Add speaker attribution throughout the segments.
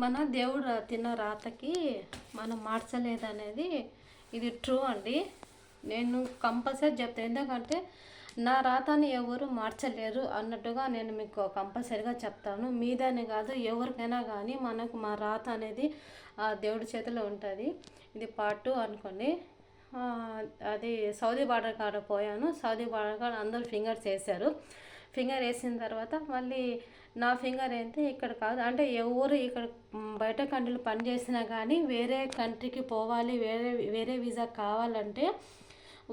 Speaker 1: మన దేవుడు తిన్న రాతకి మనం మార్చలేదనేది ఇది ట్రూ అండి. నేను కంపల్సరీ చెప్తాను ఎందుకంటే నా రాతని ఎవరు మార్చలేరు అన్నట్టుగా నేను మీకు కంపల్సరీగా చెప్తాను. మీదని కాదు ఎవరికైనా కానీ మనకు మా రాత అనేది ఆ దేవుడి చేతిలో ఉంటుంది. ఇది పార్ట్ టూ అనుకోండి. అది సౌదీ బార్డర్ కాడ పోయాను. సౌదీ బార్డర్ కాడ అందరూ ఫింగర్స్ వేశారు. ఫింగర్ వేసిన తర్వాత మళ్ళీ నా ఫింగర్ అయితే ఇక్కడ కాదు. అంటే ఎవరు ఇక్కడ బయట కంట్రీలు పని చేసినా కానీ వేరే కంట్రీకి పోవాలి వేరే వేరే వీసా కావాలంటే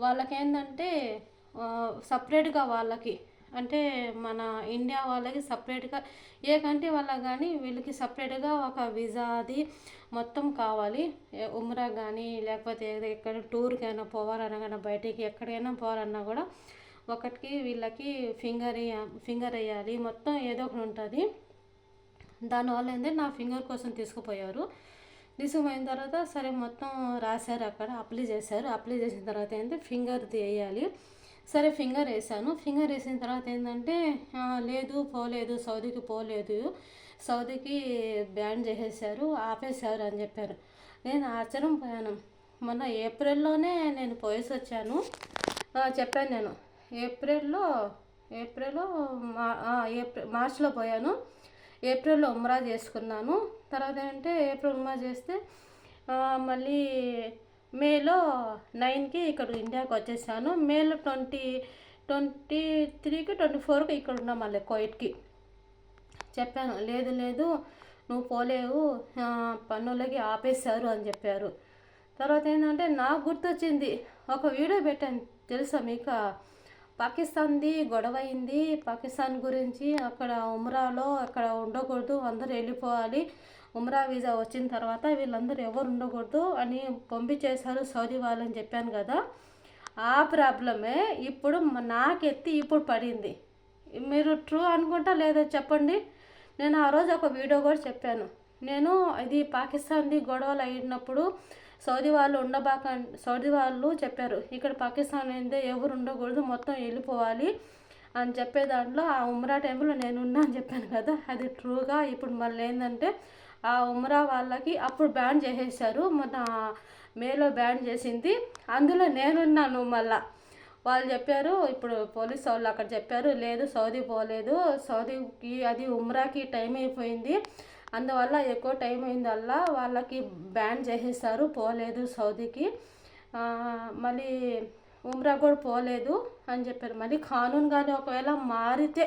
Speaker 1: వాళ్ళకేంటంటే సపరేట్గా వాళ్ళకి అంటే మన ఇండియా వాళ్ళకి సపరేట్గా ఏ కంట్రీ వాళ్ళకి కానీ వీళ్ళకి సపరేట్గా ఒక వీసా అది మొత్తం కావాలి. ఉమ్రా కానీ లేకపోతే ఎక్కడ టూర్కి అయినా పోవాలన్నా కానీ బయటికి ఎక్కడికైనా పోవాలన్నా కూడా ఒకటికి వీళ్ళకి ఫింగర్ ఫింగర్ వేయాలి. మొత్తం ఏదో ఒకటి ఉంటుంది. దానివల్ల ఏంటంటే నా ఫింగర్ కోసం తీసుకుపోయారు. తీసుకుపోయిన తర్వాత సరే మొత్తం రాశారు అక్కడ అప్లై చేశారు. అప్లై చేసిన తర్వాత ఏంటంటే ఫింగర్ వేయాలి. సరే ఫింగర్ వేసాను ఫింగర్ వేసిన తర్వాత ఏంటంటే లేదు పోలేదు సౌదీకి పోలేదు. సౌదీకి బ్యాన్ చేసేసారు ఆపేశారు అని చెప్పారు. నేను ఆశ్చర్యం పోయాను. మొన్న ఏప్రిల్లోనే నేను పోయేసి వచ్చాను. చెప్పాను నేను. ఏప్రిల్లో ఏప్రిల్ ఏప్రిల్ మార్చ్లో పోయాను. ఏప్రిల్లో ఉమ్రా చేసుకున్నాను. తర్వాత ఏంటంటే ఏప్రిల్ ఉమ్రా చేస్తే మళ్ళీ మేలో నైన్కి ఇక్కడ ఇండియాకి వచ్చేసాను. మేలో ట్వంటీ ట్వంటీ త్రీకి ట్వంటీ ఫోర్కి ఇక్కడ ఉన్నాం మళ్ళీ కోయిట్కి. చెప్పాను లేదు లేదు నువ్వు పోలేవు పన్నులకి ఆపేశారు అని చెప్పారు. తర్వాత ఏంటంటే నాకు గుర్తొచ్చింది ఒక వీడియో పెట్టాను తెలుసా మీకు? పాకిస్తాన్ది గొడవ అయింది పాకిస్తాన్ గురించి అక్కడ ఉమ్రాలో అక్కడ ఉండకూడదు అందరూ వెళ్ళిపోవాలి. ఉమ్రా వీజా వచ్చిన తర్వాత వీళ్ళందరూ ఎవరు ఉండకూడదు అని పంపించేశారు సౌదీ వాళ్ళని చెప్పాను కదా. ఆ ప్రాబ్లమే ఇప్పుడు నాకెత్తి ఇప్పుడు పడింది. మీరు ట్రూ అనుకుంటా లేదో చెప్పండి. నేను ఆ రోజు ఒక వీడియో కూడా చెప్పాను. నేను ఇది పాకిస్తాన్ది గొడవలు అయినప్పుడు సౌదీ వాళ్ళు ఉండబాక సౌదీ వాళ్ళు చెప్పారు ఇక్కడ పాకిస్తాన్ అయితే ఎవరు ఉండకూడదు మొత్తం వెళ్ళిపోవాలి అని చెప్పే దాంట్లో ఆ ఉమ్రా టైంలో నేను ఉన్నా అని చెప్పాను కదా అది ట్రూగా ఇప్పుడు మళ్ళీ ఏంటంటే ఆ ఉమ్రా వాళ్ళకి అప్పుడు బ్యాన్ చేసేసారు మన మేలో బ్యాన్ చేసింది అందులో నేనున్నాను మళ్ళా. వాళ్ళు చెప్పారు ఇప్పుడు పోలీస్ వాళ్ళు అక్కడ చెప్పారు లేదు సౌదీ పోలేదు సౌదీకి అది ఉమ్రాకి టైం అయిపోయింది అందువల్ల ఎక్కువ టైం అయిందల్లా వాళ్ళకి బ్యాన్ చేసేసారు పోలేదు సౌదీకి. మళ్ళీ ఉమ్రా కూడా పోలేదు అని చెప్పారు. మళ్ళీ కానూన్ కానీ ఒకవేళ మారితే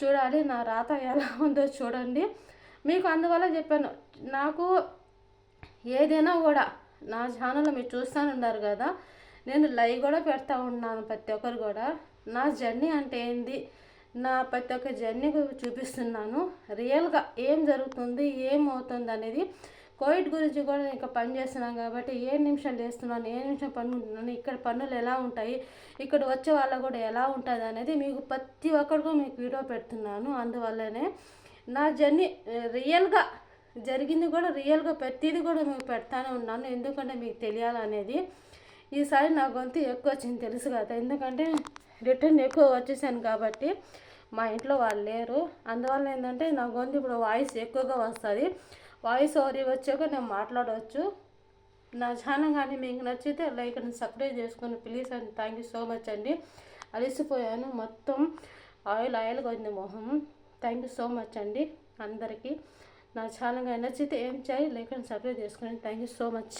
Speaker 1: చూడాలి నా రాత ఎలా ఉందో చూడండి. మీకు అందువల్ల చెప్పాను నాకు ఏదైనా కూడా నా ఛానల్లో మీరు చూస్తూనే ఉన్నారు కదా నేను లైవ్ కూడా పెడతా ఉన్నాను ప్రతి ఒక్కరు కూడా. నా జర్నీ అంటే ఏంది? నా ప్రతి ఒక్క జర్నీ చూపిస్తున్నాను. రియల్గా ఏం జరుగుతుంది ఏమవుతుంది అనేది కోవిడ్ గురించి కూడా నేను ఇక్కడ పని చేస్తున్నాను కాబట్టి ఏ నిమిషం లేస్తున్నాను ఏ నిమిషం పనుకుంటున్నాను ఇక్కడ పనులు ఎలా ఉంటాయి ఇక్కడ వచ్చే వాళ్ళ కూడా ఎలా ఉంటుంది అనేది మీకు ప్రతి ఒక్కరికి మీకు వీడియో పెడుతున్నాను. అందువల్లనే నా జర్నీ రియల్గా జరిగింది కూడా రియల్గా ప్రతిదీ కూడా మీకు పెడతానే ఉన్నాను. ఎందుకంటే మీకు తెలియాలనేది ఈసారి నా గొంతు ఎక్కువ వచ్చింది తెలుసు కదా. ఎందుకంటే రిటర్న్ ఎక్కువ వచ్చేసాను కాబట్టి మా ఇంట్లో వాళ్ళు లేరు. అందువల్ల ఏంటంటే నా గొంతు ఇప్పుడు వాయిస్ ఎక్కువగా వస్తుంది. వాయిస్ ఓవర్ వచ్చాక నేను మాట్లాడవచ్చు నా ఛానల్ కానీ మీకు నచ్చితే లైక్ అని సబ్స్క్రైబ్ చేసుకుని ప్లీజ్ అండి థ్యాంక్ యూ సో మచ్ అండి. అలసిపోయాను. మొత్తం ఆయిల్ ఆయిల్గా ఉంది మొహం. థ్యాంక్ యూ సో మచ్ అండి అందరికీ. నా ఛానల్ కానీ నచ్చితే ఏం చేయాలి లైక్ అండ్ సబ్స్క్రైబ్ చేసుకుని. Thank you so much.